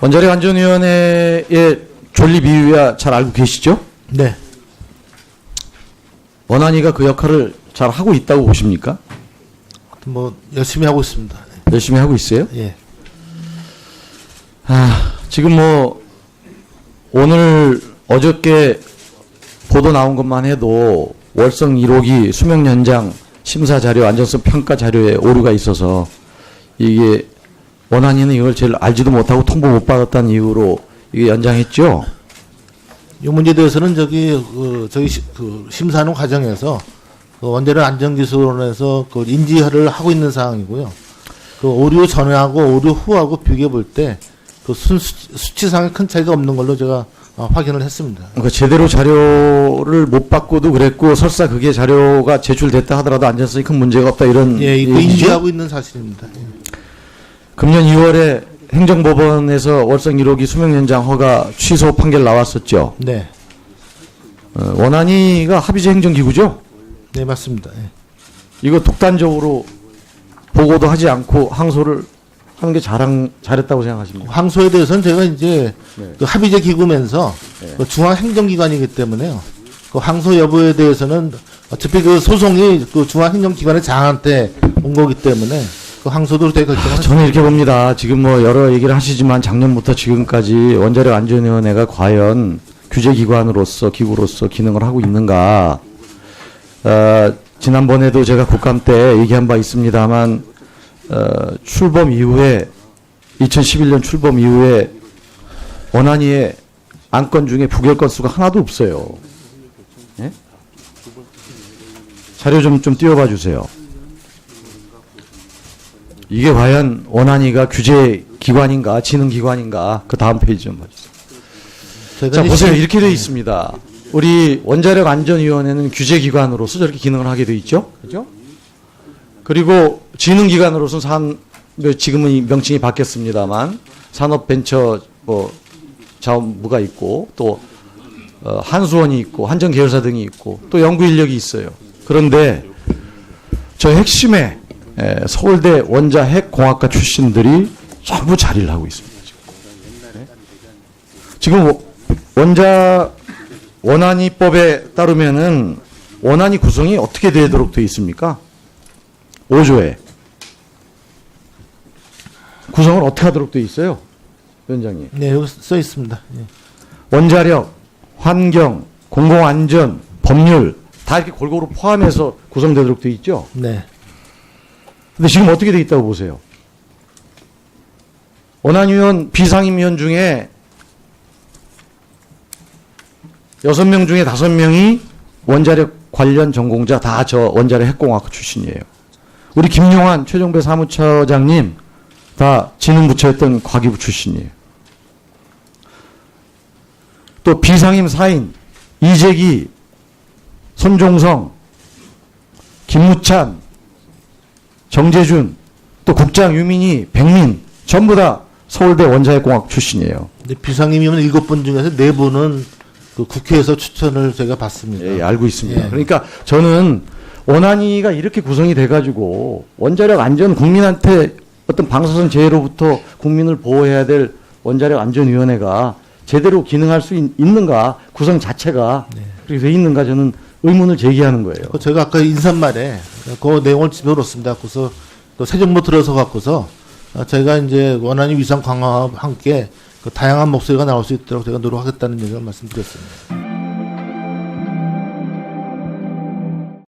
원자력 안전위원회의 존립 이유야 잘 알고 계시죠? 네. 원안위가 그 역할을 잘 하고 있다고 보십니까? 뭐 열심히 하고 있습니다. 열심히 하고 있어요? 예. 아, 지금 뭐 오늘 어저께 보도 나온 것만 해도 월성 1호기 수명 연장 심사 자료 안전성 평가 자료에 오류가 있어서 이게 원안위는 이걸 제일 알지도 못하고 통보 못 받았다는 이유로 이게 연장했죠. 이 문제에 대해서는 저기 그 저희 시, 그 심사하는 과정에서 그 원자력 안전기술원에서 그 인지를 하고 있는 상황이고요. 그 오류 전하고 오류 후하고 비교해 볼 때 그 수치상에 큰 차이가 없는 걸로 제가 어, 확인을 했습니다. 그러니까 제대로 자료를 못 받고도 그랬고 설사 그게 자료가 제출됐다 하더라도 안전성이 큰 문제가 없다 이런 예, 얘기죠? 인지하고 있는 사실입니다. 예. 금년 2월에 행정법원에서 월성 1호기 수명 연장 허가 취소 판결 나왔었죠. 네, 어, 원안위가 합의제 행정기구죠. 네 맞습니다. 예. 이거 독단적으로 보고도 하지 않고 항소를 하는 게 잘한, 잘했다고 생각하십니까? 항소에 대해서는 제가 이제 네. 그 합의제 기구면서 그 중앙행정기관이기 때문에요. 그 항소 여부에 대해서는 어차피 그 소송이 그 중앙행정기관의 장한테 온 거기 때문에 그 항소도 되게 결정을 저는 이렇게 봅니다. 지금 뭐 여러 얘기를 하시지만 작년부터 지금까지 원자력 안전위원회가 과연 규제기관으로서 기구로서 기능을 하고 있는가? 어, 지난번에도 제가 국감 때 얘기한 바 있습니다만 어, 출범 이후에 2011년 출범 이후에 원안위의 안건 중에 부결 건수가 하나도 없어요. 예? 자료 좀 좀 띄워봐 주세요. 이게 과연 원안위가 규제 기관인가 지능 기관인가 그 다음 페이지 좀 봐주세요. 자 보세요 시- 이렇게 돼 있습니다. 우리 원자력 안전위원회는 규제 기관으로서 저렇게 기능을 하게 돼 있죠. 그죠? 그리고 지능 기관으로서는 산뭐 지금은 이 명칭이 바뀌었습니다만 산업벤처 뭐 자원부가 있고 또 어, 한수원이 있고 한전 계열사 등이 있고 또 연구 인력이 있어요. 그런데 저 핵심에 에, 서울대 원자 핵공학과 출신들이 전부 자리를 하고 있습니다. 지금, 네? 원자 원안위법에 따르면은 원안위 구성이 어떻게 되도록 되어 있습니까? 5조에 구성을 어떻게 하도록 되어 있어요, 위원장님? 네 여기 써 있습니다. 예. 원자력, 환경, 공공안전, 법률 다 이렇게 골고루 포함해서 구성되도록 되어 있죠. 네. 근데 지금 어떻게 돼 있다고 보세요? 원안위원 비상임위원 중에 여섯 명 중에 다섯 명이 원자력 관련 전공자 다 저 원자력 핵공학 출신이에요. 우리 김용환 최종배 사무처장님 다 지능부처였던 과기부 출신이에요. 또 비상임 사인 이재기, 손종성, 김무찬, 정재준, 또 국장 유민희, 백민 전부 다 서울대 원자핵공학 출신이에요. 근데 비상임이면 일곱 분 중에서 네 분은 그 국회에서 추천을 제가 받습니다. 예, 예, 알고 있습니다. 예. 그러니까 저는 원안위가 이렇게 구성이 돼가지고 원자력 안전 국민한테 어떤 방사선 재해로부터 국민을 보호해야 될 원자력 안전위원회가 제대로 기능할 수 있, 는가 구성 자체가 그렇게 돼 있는가 저는 의문을 제기하는 거예요. 그 제가 아까 인사말에 그 내용을 집어넣었습니다. 그래서 또새 정부 들어서 갖고서 어, 제가 이제 원안위 위상 강화와 함께 그 다양한 목소리가 나올 수 있도록 제가 노력하겠다는 얘기를 말씀드렸습니다.